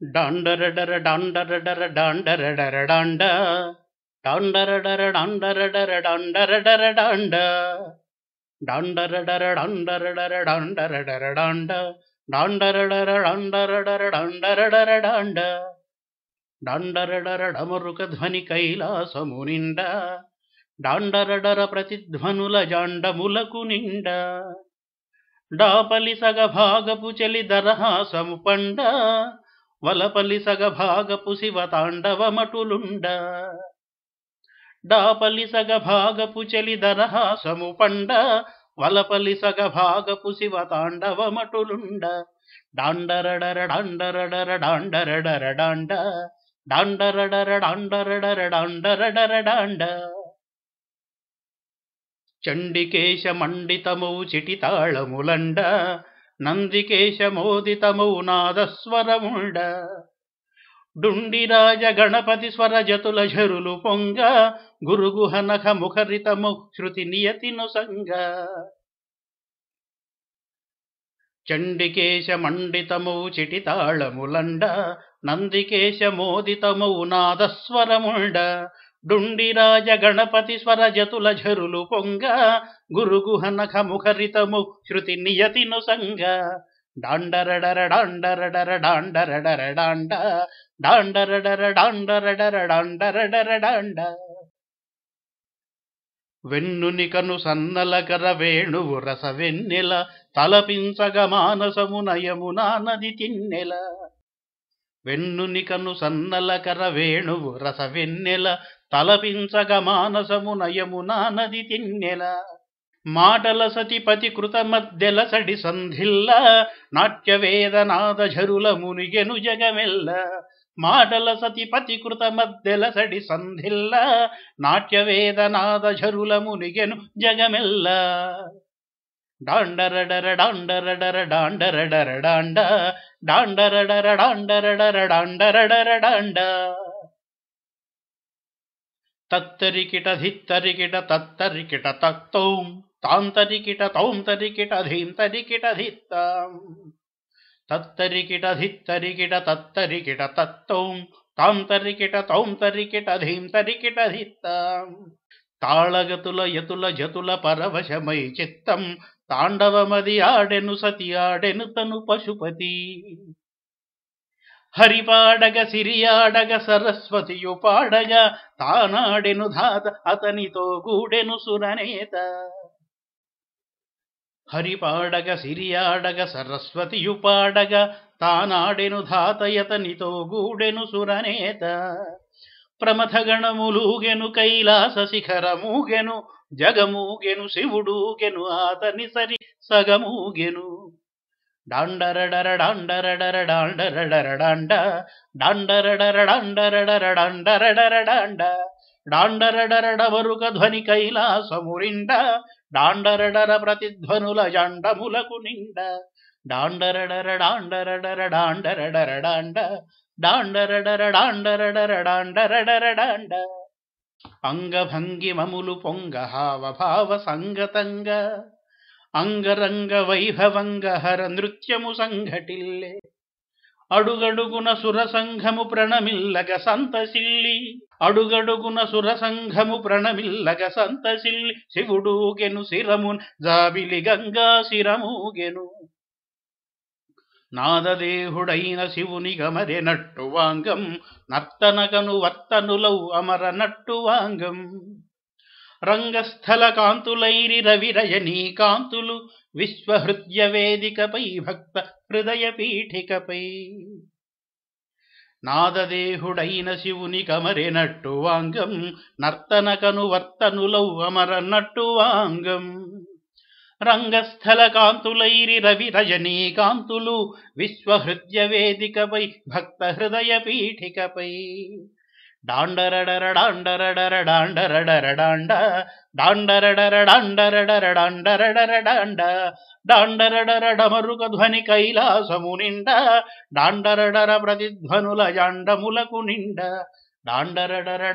డాండరడర డాండరడర డాండరడర డాండ డాండరడర డాండరడర డాండరడర డాండ డాండరడర డాండరడర డాండరడర డాండ డాండరడర డాండరడర డాండరడర డాండ డాండరడర డమరుక ధ్వని కైలాసము నిండ డాండరడర ప్రతిధ్వనుల జాండములకు నిండ డాపలి సగ భాగపు చెలి దరహాసము పండ వలపల్లి సగభాగపు శివ తాండవమటులుండ. డాపల్లి సగభాగపు భాగపు పండ. వలపల్లి సగభాగపు శివ తాండవమటులుండ. డాండరడర డాండరడర డాండరడర డాండ. డాండరడర డాండరడర డాండరడర డాండ. చండికేశ మండితమౌ చిటితాళములండ. నందికేశమోదితమౌనాదస్వరముండ. డుండిరాజ గణపతి స్వర జతుల ఝరులు పొంగ గురుగుహ నఖ ముఖరితము శృతి నియతిను సంగ చండికేశ మండితమౌ చిటితాళములండ నందికేశ మోదితమౌ నాదస్వరముండ డుండిరాజ గణపతి స్వర జతుల ఝరులు పొంగ గురుగుహ నఖ ముఖరితము శృతి నియతి నుసంగ డాండరడర డాండరడర డాండరడర డాండ డాండరడర డాండరడర డాండరడర డాండ వెన్నునికను సన్నలకర వేణువు రస వెన్నెల తలపించగ మానసము నయమునా నది తిన్నెల. వెన్నునికను సన్నలకర వేణువు రస వెన్నెల తలపించగ మానసము నయము నది తిన్నెల. మాటల సతిపతి కృత మధ్యల సడి సంధిల్ల నాట్యవేదనాద ఝరుల మునిగెను జగమెల్ల. మాటల సతిపతి కృత మధ్యల సడి సంధిల్ల నాట్యవేదనాద ఝరుల మునిగెను జగమెల్ల. డాండరడర డాండరడర డాండరడర డాండ డాండరడర డాండరడర డాండరడర డాండ తత్తరికిట ధిత్తరికిట తత్తరికిట తక్తౌం తాంతరికిట తౌంతరికిట ధీంతరికిట ధిత్తాం తత్తరికిట ధిత్తరికిట తత్తరికిట తత్తౌం తాంతరికిట తౌంతరికిట ధీంతరికిట ధిత్తాం తాళగతుల యతుల జతుల పరవశమై చిత్తం. తాండవమది ఆడెను సతి ఆడెను తను పశుపతి హరిపాడగ సిరియాడగ సరస్వతియు పాడగ తానాడెను ధాత అతనితో గూడెను సురనేత హరిపాడగ సిరియాడగ సరస్వతియు పాడగ తానాడెను ధాతయతనితో గూడెను సురనేత ప్రమథగణములూగెను కైలాస శిఖరమూగెను జగమూగెను శివుడూగెను ఆతని సరి సగమూగెను. డాండరడర డాండరడర డాండరడర డాండరడర డాండరడర డాండరడర డాండరడరడవరుక ధ్వని కైలాసమురిండ డాండరడర ప్రతిధ్వనుల జాండములకు నిండ. డాండరడర డాండరడర డాండరడర డాండ డాండరడర డాండరడర డాండరడర డాండ అంగభంగిమములు పొంగ హావభావ సంగతంగ అంగరంగ వైభవంగ హర నృత్యము సంఘటిల్లే. అడుగడుగున సురసంఘము ప్రణమిల్లగ సంతసిల్లి అడుగడుగున సురసంఘము ప్రణమిల్లగ సంతసిల్లి. శివుడూగెను శిరమున్ జాబిలి గంగా శిరమూగెను నాదదేహుడైన శివుని గమరె నట్టువాంగం నర్తనగను వర్తనులౌ అమర నట్టువాంగం. రంగస్థల కాంతులైరి రవిరయనీ కాంతులు విశ్వహృదయ వేదికపై భక్త హృదయ పీఠికపై నాదదేహుడైన శివుని కమరే నట్టువాంగం నర్తనకను వర్తనులౌ అమర నట్టువాంగం. రంగస్థల కాంతులైరి రవి రజనీ కాంతులు విశ్వహృద్య వేదికపై భక్త హృదయ పీఠికపై డాండరడర డాండరడర డాండరడర డాండ డాండరడర డాండరడర డాండరడర డాండ డాండరడర డమరుక ధ్వని కైలాసము నిండ డాండరడర ప్రతిధ్వనుల జాండములకు నిండ. డాండరడర